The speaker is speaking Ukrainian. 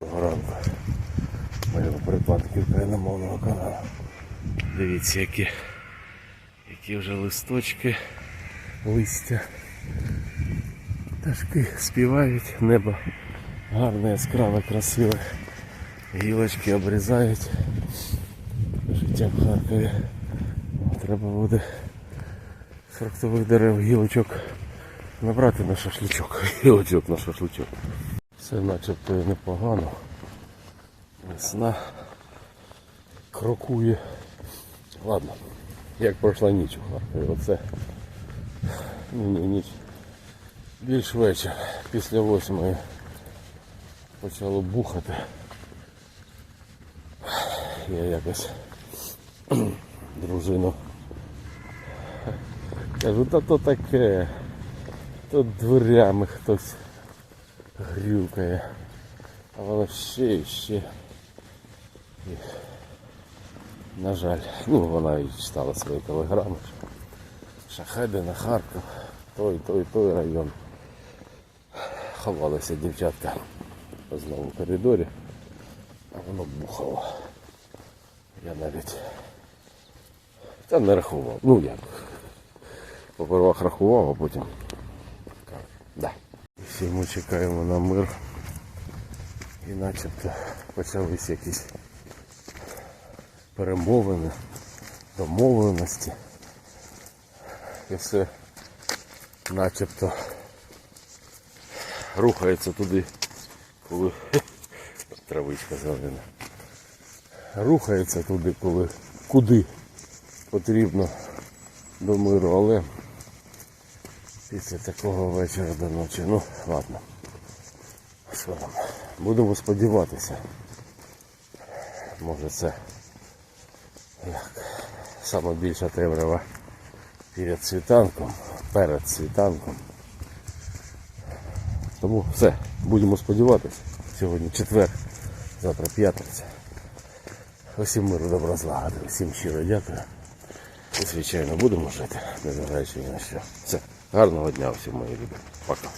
Ранку. Моєго перепадки україномовного каналу. Дивіться, які, які вже листочки, листя. Пташки співають, небо гарне, яскраве, красиве. Гілочки обрізають. Життя в Харкові. Треба буде фруктових дерев гілочок набрати на шашличок. Гілочок на шашличок. Все начебто непогано. Весна крокує. Ладно, як пройшла ніч у Харкові. Оце ні, ні, ніч. Більш вечір. Після восьмої почало бухати. Я якось дружину. Кажу, та то таке. Тут дверями хтось грюкає. А воно ще і ще. І, на жаль, ну вона і читала свої телеграми. Шахеди на Харків, той, той, той район. Ховалися дівчатка знову в коридорі, а воно бухало. Я навіть та не рахував. Ну як. Попервах рахував, а потім. Всі ми чекаємо на мир. І начебто почались якісь перемовини, домовленості. І все начебто рухається туди, коли травичка зелена. Рухається туди, коли куди потрібно до миру, але після такого вечора до ночі, ну ладно. Що там? Будемо сподіватися. Може це як саме більша темрява перед світанком, перед світанком. Тому все, будемо сподіватися. Сьогодні четвер, завтра п'ятниця. Усім миру, добра злагоди, всім щиро дякую. І звичайно будемо жити, незважаючи ні на що. Все, гарного дня всім мої любі. Пока.